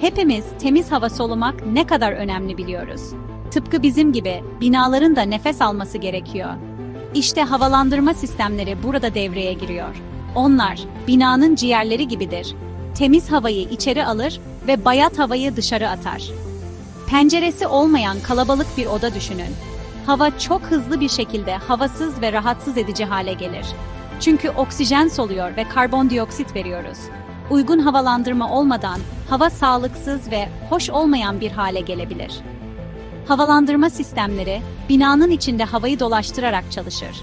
Hepimiz temiz hava solumak ne kadar önemli biliyoruz. Tıpkı bizim gibi binaların da nefes alması gerekiyor. İşte havalandırma sistemleri burada devreye giriyor. Onlar binanın ciğerleri gibidir. Temiz havayı içeri alır ve bayat havayı dışarı atar. Penceresi olmayan kalabalık bir oda düşünün. Hava çok hızlı bir şekilde havasız ve rahatsız edici hale gelir. Çünkü oksijen soluyor ve karbondioksit veriyoruz. Uygun havalandırma olmadan hava sağlıksız ve hoş olmayan bir hale gelebilir. Havalandırma sistemleri binanın içinde havayı dolaştırarak çalışır.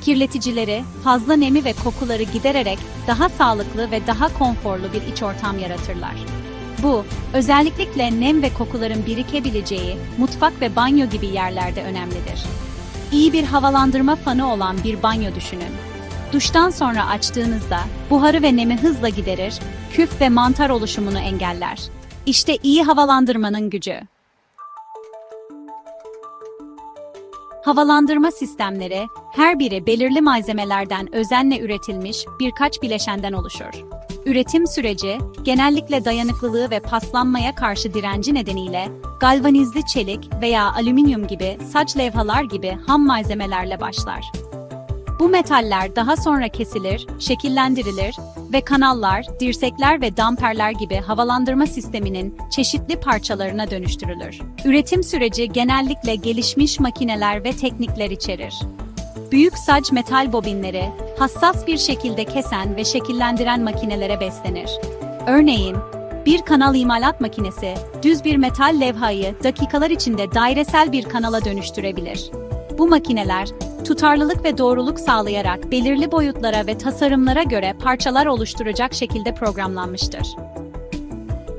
Kirleticileri, fazla nemi ve kokuları gidererek daha sağlıklı ve daha konforlu bir iç ortam yaratırlar. Bu, özellikle nem ve kokuların birikebileceği mutfak ve banyo gibi yerlerde önemlidir. İyi bir havalandırma fanı olan bir banyo düşünün. Duştan sonra açtığınızda buharı ve nemi hızla giderir, küf ve mantar oluşumunu engeller. İşte iyi havalandırmanın gücü. Havalandırma sistemleri her biri belirli malzemelerden özenle üretilmiş birkaç bileşenden oluşur. Üretim süreci genellikle dayanıklılığı ve paslanmaya karşı direnci nedeniyle galvanizli çelik veya alüminyum gibi saç levhalar gibi ham malzemelerle başlar. Bu metaller daha sonra kesilir, şekillendirilir ve kanallar, dirsekler ve damperler gibi havalandırma sisteminin çeşitli parçalarına dönüştürülür. Üretim süreci genellikle gelişmiş makineler ve teknikler içerir. Büyük saç metal bobinleri, hassas bir şekilde kesen ve şekillendiren makinelere beslenir. Örneğin, bir kanal imalat makinesi, düz bir metal levhayı dakikalar içinde dairesel bir kanala dönüştürebilir. Bu makineler, tutarlılık ve doğruluk sağlayarak belirli boyutlara ve tasarımlara göre parçalar oluşturacak şekilde programlanmıştır.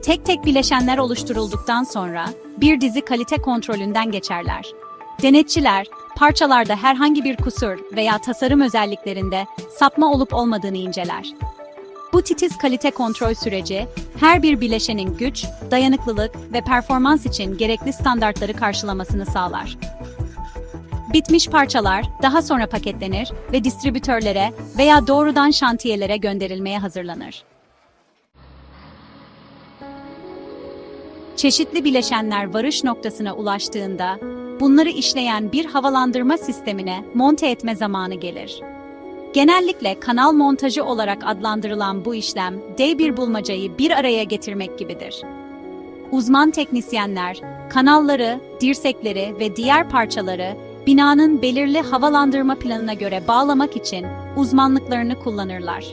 Tek tek bileşenler oluşturulduktan sonra bir dizi kalite kontrolünden geçerler. Denetçiler, parçalarda herhangi bir kusur veya tasarım özelliklerinde sapma olup olmadığını inceler. Bu titiz kalite kontrol süreci, her bir bileşenin güç, dayanıklılık ve performans için gerekli standartları karşılamasını sağlar. Bitmiş parçalar daha sonra paketlenir ve distribütörlere veya doğrudan şantiyelere gönderilmeye hazırlanır. Çeşitli bileşenler varış noktasına ulaştığında, bunları işleyen bir havalandırma sistemine monte etme zamanı gelir. Genellikle kanal montajı olarak adlandırılan bu işlem, dev bir bulmacayı bir araya getirmek gibidir. Uzman teknisyenler, kanalları, dirsekleri ve diğer parçaları binanın belirli havalandırma planına göre bağlamak için uzmanlıklarını kullanırlar.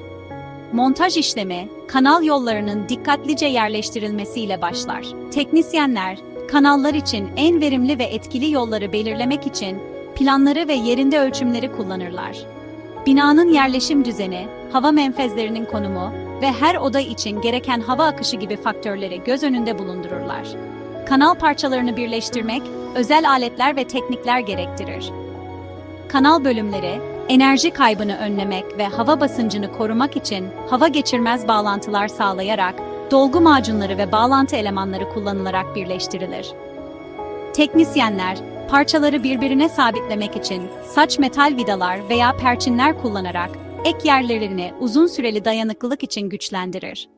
Montaj işlemi, kanal yollarının dikkatlice yerleştirilmesiyle başlar. Teknisyenler, kanallar için en verimli ve etkili yolları belirlemek için planları ve yerinde ölçümleri kullanırlar. Binanın yerleşim düzeni, hava menfezlerinin konumu ve her oda için gereken hava akışı gibi faktörleri göz önünde bulundururlar. Kanal parçalarını birleştirmek, özel aletler ve teknikler gerektirir. Kanal bölümleri, enerji kaybını önlemek ve hava basıncını korumak için hava geçirmez bağlantılar sağlayarak dolgu macunları ve bağlantı elemanları kullanılarak birleştirilir. Teknisyenler, parçaları birbirine sabitlemek için saç metal vidalar veya perçinler kullanarak ek yerlerini uzun süreli dayanıklılık için güçlendirir.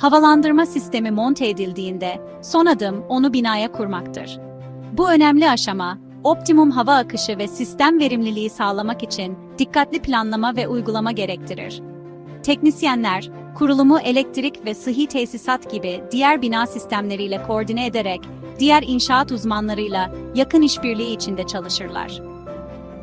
Havalandırma sistemi monte edildiğinde son adım onu binaya kurmaktır. Bu önemli aşama, optimum hava akışı ve sistem verimliliği sağlamak için dikkatli planlama ve uygulama gerektirir. Teknisyenler, kurulumu elektrik ve sıhhi tesisat gibi diğer bina sistemleriyle koordine ederek diğer inşaat uzmanlarıyla yakın işbirliği içinde çalışırlar.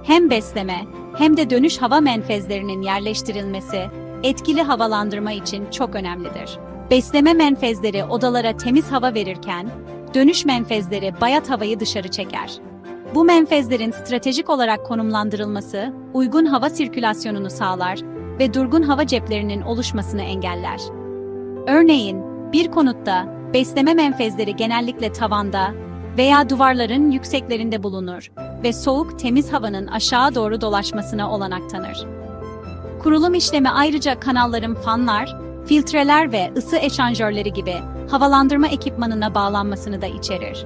Hem besleme hem de dönüş hava menfezlerinin yerleştirilmesi etkili havalandırma için çok önemlidir. Besleme menfezleri odalara temiz hava verirken, dönüş menfezleri bayat havayı dışarı çeker. Bu menfezlerin stratejik olarak konumlandırılması, uygun hava sirkülasyonunu sağlar ve durgun hava ceplerinin oluşmasını engeller. Örneğin, bir konutta besleme menfezleri genellikle tavanda veya duvarların yükseklerinde bulunur ve soğuk temiz havanın aşağı doğru dolaşmasına olanak tanır. Kurulum işlemi ayrıca kanalların fanlar, filtreler ve ısı eşanjörleri gibi havalandırma ekipmanına bağlanmasını da içerir.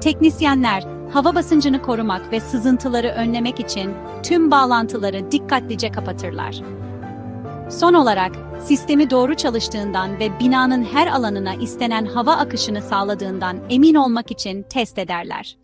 Teknisyenler, hava basıncını korumak ve sızıntıları önlemek için tüm bağlantıları dikkatlice kapatırlar. Son olarak, sistemi doğru çalıştığından ve binanın her alanına istenen hava akışını sağladığından emin olmak için test ederler.